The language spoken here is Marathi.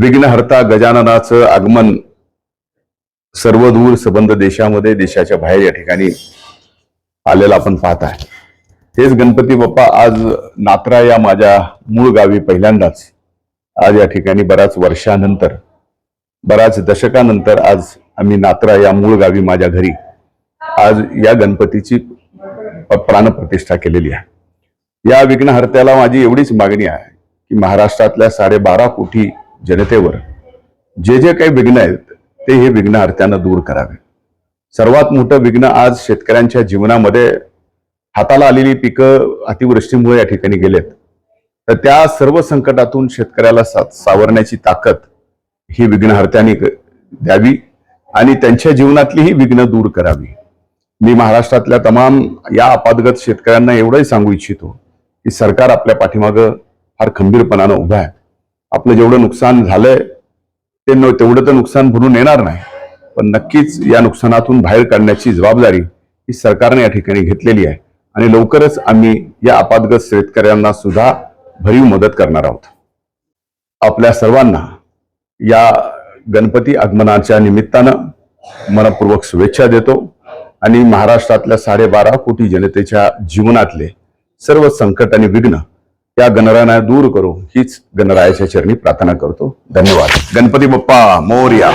विघ्नहर्ता गजाननाचं आगमन सर्वदूर सबंध देशामध्ये देशाच्या बाहेर या ठिकाणी आलेलं आपण पाहत आहे. हेच गणपती बाप्पा आज नात्रा या माझ्या मूळ गावी पहिल्यांदाच आज या ठिकाणी बऱ्याच वर्षानंतर बऱ्याच दशकानंतर आज आम्ही नात्रा या मूळ गावी माझ्या घरी आज या गणपतीची प्राणप्रतिष्ठा केलेली आहे. या विघ्नहर्त्याला माझी एवढीच मागणी आहे की महाराष्ट्रातल्या साडेबारा कोटी जनतेवर जे जे काही विघ्न आहेत ते हे विघ्नहर्त्यानं दूर करावे. सर्वात मोठं विघ्न आज शेतकऱ्यांच्या जीवनामध्ये हाताला आलेली पिकं अतिवृष्टीमुळे या ठिकाणी गेलेत. तर त्या सर्व संकटातून शेतकऱ्याला सा- सावरण्याची ताकद ही विघ्नहर्त्याने द्यावी आणि त्यांच्या जीवनातली ही विघ्न दूर करावी. मी महाराष्ट्रातल्या तमाम या अपादगत शेतकऱ्यांना एवढंही सांगू इच्छितो की सरकार आपल्या पाठीमागं फार खंबीरपणानं उभं आहे. आपलं जेवढं नुकसान झालंय ते न- तेवढं तर नुकसान भरून येणार नाही. पण नक्कीच या नुकसानातून बाहेर काढण्याची जबाबदारी ही सरकारने या ठिकाणी घेतलेली आहे. आणि लवकरच आम्ही या आपातग्रस्त शेतकऱ्यांना सुद्धा भरीव मदत करणार आहोत. आपल्या सर्वांना या गणपती आगमनाच्या निमित्तानं मनपूर्वक शुभेच्छा देतो. आणि महाराष्ट्रातल्या साडेबारा कोटी जनतेच्या जीवनातले सर्व संकट आणि विघ्न या गणराना दूर करो. हीच गणरायाच्या चरणी प्रार्थना करतो. धन्यवाद. गणपती बाप्पा मोर्या.